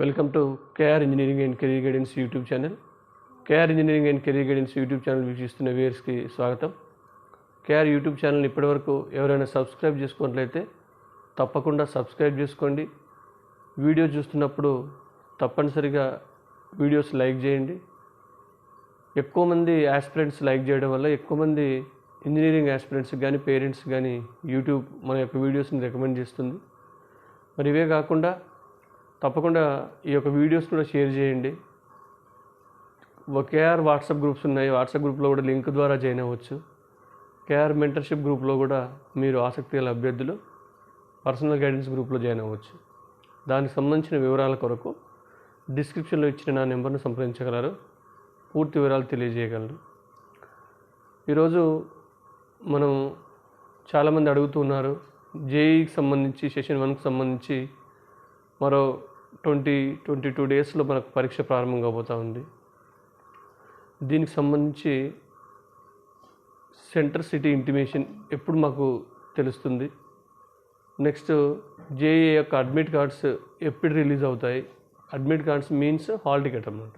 Welcome to KR engineering and career guidance YouTube channel. KR engineering and career guidance YouTube channel వీక్షిస్తున్న వ్యూయర్స్కి స్వాగతం. KR YouTube channel ఇప్పటివరకు ఎవరైనా subscribe చేసుకున్నట్లయితే తప్పకుండా సబ్స్క్రైబ్ చేసుకోండి. వీడియో చూస్తున్నప్పుడు తప్పనిసరిగా వీడియోస్ లైక్ చేయండి. ఎక్కువ మంది యాస్పిరెంట్స్ లైక్ చేయడం వల్ల ఎక్కువ మంది ఇంజనీరింగ్ యాస్పిరెంట్స్ కానీ పేరెంట్స్ కానీ యూట్యూబ్ మన యొక్క వీడియోస్ని రికమెండ్ చేస్తుంది. మరి ఇవే కాకుండా తప్పకుండా ఈ యొక్క వీడియోస్ కూడా షేర్ చేయండి. కేఆర్ వాట్సాప్ గ్రూప్స్ ఉన్నాయి. వాట్సాప్ గ్రూప్లో కూడా లింక్ ద్వారా జాయిన్ అవ్వచ్చు. కేఆర్ మెంటర్షిప్ గ్రూప్లో కూడా మీరు ఆసక్తి గల అభ్యర్థులు పర్సనల్ గైడెన్స్ గ్రూప్లో జాయిన్ అవ్వచ్చు. దానికి సంబంధించిన వివరాల కొరకు డిస్క్రిప్షన్లో ఇచ్చిన నా నెంబర్ను సంప్రదించగలరు. పూర్తి వివరాలు తెలియజేయగలరు. ఈరోజు మనం చాలామంది అడుగుతున్నారు జేఈకి సంబంధించి సెషన్ వన్కి సంబంధించి మరో ట్వంటీ ట్వంటీ టూ డేస్లో మనకు పరీక్ష ప్రారంభం కాబోతూ ఉంది. దీనికి సంబంధించి సెంటర్ సిటీ ఇంటిమేషన్ ఎప్పుడు మాకు తెలుస్తుంది. నెక్స్ట్ జేఏ యొక్క అడ్మిట్ కార్డ్స్ ఎప్పుడు రిలీజ్ అవుతాయి. Admit cards means hall ticket అన్నమాట.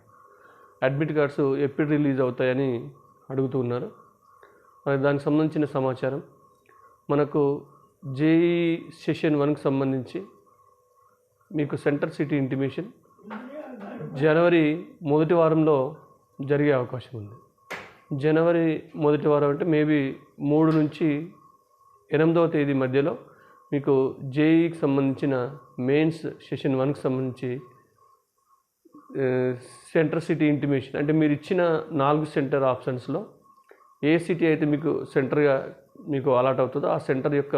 అడ్మిట్ కార్డ్స్ ఎప్పుడు రిలీజ్ అవుతాయని అడుగుతున్నారు మరి దానికి సంబంధించిన సమాచారం మనకు జేఈ సెషన్ వన్కి సంబంధించి మీకు సెంటర్ సిటీ ఇంటిమేషన్ జనవరి మొదటి వారంలో జరిగే అవకాశం ఉంది. జనవరి మొదటి వారం అంటే మేబీ మూడు నుంచి ఎనిమిదవ తేదీ మధ్యలో మీకు జేఈకి సంబంధించిన మెయిన్స్ సెషన్ వన్కి సంబంధించి సెంటర్ సిటీ ఇంటిమేషన్ అంటే మీరు ఇచ్చిన నాలుగు సెంటర్ ఆప్షన్స్లో ఏ సిటీ అయితే మీకు సెంటర్గా మీకు అలాట్ అవుతుందో ఆ సెంటర్ యొక్క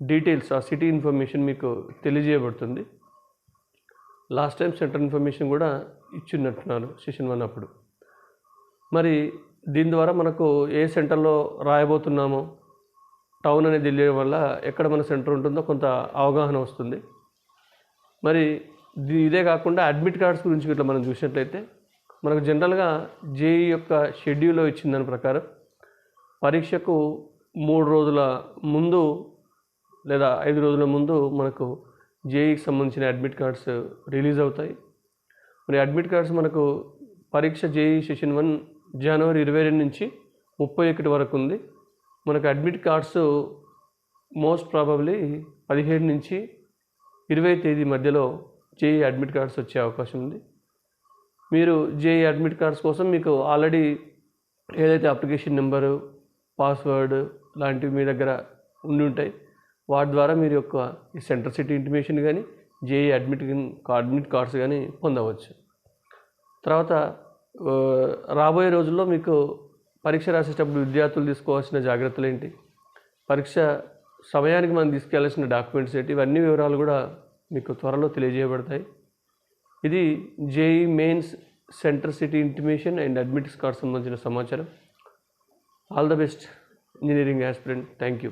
డీటెయిల్స్ ఆ సిటీ ఇన్ఫర్మేషన్ మీకు తెలియజేయబడుతుంది. లాస్ట్ టైం సెంటర్ ఇన్ఫర్మేషన్ కూడా ఇచ్చినట్టున్నారు సెషన్ వన్ అప్పుడు. మరి దీని ద్వారా మనకు ఏ సెంటర్లో రాయబోతున్నామో టౌన్ అనేది తెలియడం వల్ల ఎక్కడ మన సెంటర్ ఉంటుందో కొంత అవగాహన వస్తుంది. మరి ఇదే కాకుండా అడ్మిట్ కార్డ్స్ గురించి ఇట్లా మనం చూసినట్లయితే మనకు జనరల్గా జేఈ యొక్క షెడ్యూల్లో ఇచ్చిన దాని ప్రకారం పరీక్షకు మూడు రోజుల ముందు లేదా ఐదు రోజుల ముందు మనకు జేఈకి సంబంధించిన అడ్మిట్ కార్డ్స్ రిలీజ్ అవుతాయి. మరి అడ్మిట్ కార్డ్స్ మనకు పరీక్ష జేఈ సెషన్ వన్ జనవరి ఇరవై రెండు నుంచి ముప్పై ఒకటి వరకు ఉంది. మనకు అడ్మిట్ కార్డ్స్ మోస్ట్ ప్రాబబ్లీ పదిహేడు నుంచి ఇరవై తేదీ మధ్యలో జేఈ అడ్మిట్ కార్డ్స్ వచ్చే అవకాశం ఉంది. మీరు జేఈ అడ్మిట్ కార్డ్స్ కోసం మీకు ఆల్రెడీ ఏదైతే అప్లికేషన్ నెంబరు పాస్వర్డ్ లాంటివి మీ దగ్గర ఉండి ఉంటాయి. వాటి ద్వారా మీరు యొక్క సెంటర్ సిటీ ఇంటిమేషన్ కానీ జేఈ అడ్మిట్ అడ్మిట్ కార్డ్స్ కానీ పొందవచ్చు. తర్వాత రాబోయే రోజుల్లో మీకు పరీక్ష రాసేటప్పుడు విద్యార్థులు తీసుకోవాల్సిన జాగ్రత్తలు ఏంటి? పరీక్ష సమయానికి మనం తీసుకెళ్ళాల్సిన డాక్యుమెంట్స్ ఏంటి? ఇవన్నీ వివరాలు కూడా మీకు త్వరలో తెలియజేయబడతాయి. ఇది JEE mains centre city intimation and admits card సంబంధించిన సమాచారం. All the best engineering aspirant. Thank you